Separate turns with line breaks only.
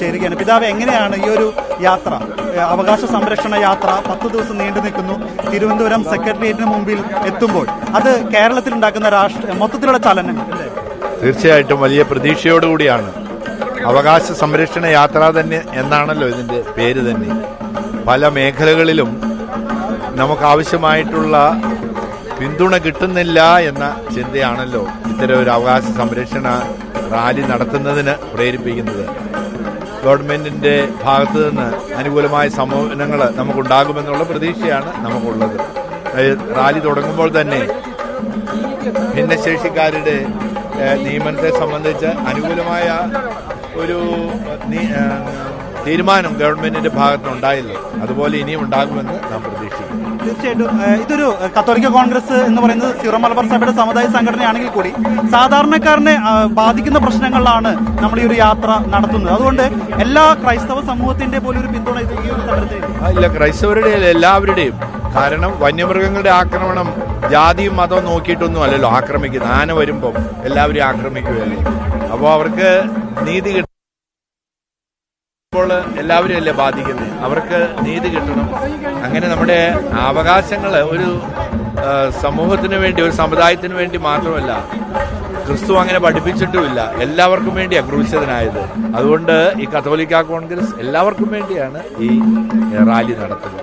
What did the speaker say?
ചേരുകയാണ്. പിതാവ് എങ്ങനെയാണ് ഈ ഒരു യാത്ര? അവകാശ സംരക്ഷണ യാത്ര പത്ത് ദിവസം നീണ്ടു നിൽക്കുന്നു. തിരുവനന്തപുരം സെക്രട്ടേറിയറ്റിന് മുമ്പിൽ എത്തുമ്പോൾ അത് കേരളത്തിൽ ഉണ്ടാക്കുന്ന രാഷ്ട്ര മൊത്തത്തിലുള്ള ചലനങ്ങൾ
തീർച്ചയായിട്ടും വലിയ പ്രതീക്ഷയോടുകൂടിയാണ്. അവകാശ സംരക്ഷണ യാത്ര തന്നെ എന്നാണല്ലോ ഇതിന്റെ പേര് തന്നെ. പല മേഖലകളിലും നമുക്ക് ആവശ്യമായിട്ടുള്ള പിന്തുണ കിട്ടുന്നില്ല എന്ന ചിന്തയാണല്ലോ ഇത്തരം ഒരു അവകാശ സംരക്ഷണ റാലി നടത്തുന്നതിന് പ്രേരിപ്പിക്കുന്നത്. ഗവൺമെന്റിന്റെ ഭാഗത്തു നിന്ന് അനുകൂലമായ സമീപനങ്ങൾ നമുക്കുണ്ടാകുമെന്നുള്ള പ്രതീക്ഷയാണ് നമുക്കുള്ളത്. റാലി തുടങ്ങുമ്പോൾ തന്നെ ഭിന്നശേഷിക്കാരുടെ നിയമനത്തെ സംബന്ധിച്ച് അനുകൂലമായ ഒരു തീരുമാനം ഗവൺമെന്റിന്റെ ഭാഗത്തുനിന്നുണ്ടായില്ല. അതുപോലെ ഇനിയും ഉണ്ടാകുമെന്ന് നാം
തീർച്ചയായിട്ടും ഇതൊരു കത്തോലിക്ക കോൺഗ്രസ് എന്ന് പറയുന്നത് സീറോ മലബാർ സഭയുടെ സമുദായ സംഘടനയാണെങ്കിൽ കൂടി സാധാരണക്കാരനെ ബാധിക്കുന്ന പ്രശ്നങ്ങളിലാണ് നമ്മൾ ഈ ഒരു യാത്ര നടത്തുന്നത്. അതുകൊണ്ട് എല്ലാ ക്രൈസ്തവ സമൂഹത്തിന്റെ പോലും ഒരു പിന്തുണ ഈ ഒരു സമരത്തിൽ
ക്രൈസ്തവരുടെ എല്ലാവരുടെയും. കാരണം വന്യമൃഗങ്ങളുടെ ആക്രമണം ജാതിയും മതവും നോക്കിയിട്ടൊന്നും അല്ലല്ലോ ആക്രമിക്കുന്നത്. ആന വരുമ്പം എല്ലാവരും ആക്രമിക്കുകയല്ലേ. അപ്പോൾ അവർക്ക് നീതി ഇപ്പോൾ എല്ലാവരും അല്ലേ ബാധിക്കുന്നത്? അവർക്ക് നീതി കിട്ടണം. അങ്ങനെ നമ്മുടെ അവകാശങ്ങൾ ഒരു സമൂഹത്തിന് വേണ്ടി ഒരു സമുദായത്തിന് വേണ്ടി മാത്രമല്ല ക്രിസ്തു അങ്ങനെ പഠിപ്പിച്ചിട്ടുമില്ല. എല്ലാവർക്കും വേണ്ടിയാണ് ക്രൂശിതനായത്. അതുകൊണ്ട് ഈ കത്തോലിക്ക കോൺഗ്രസ് എല്ലാവർക്കും വേണ്ടിയാണ് ഈ റാലി നടത്തുന്നത്.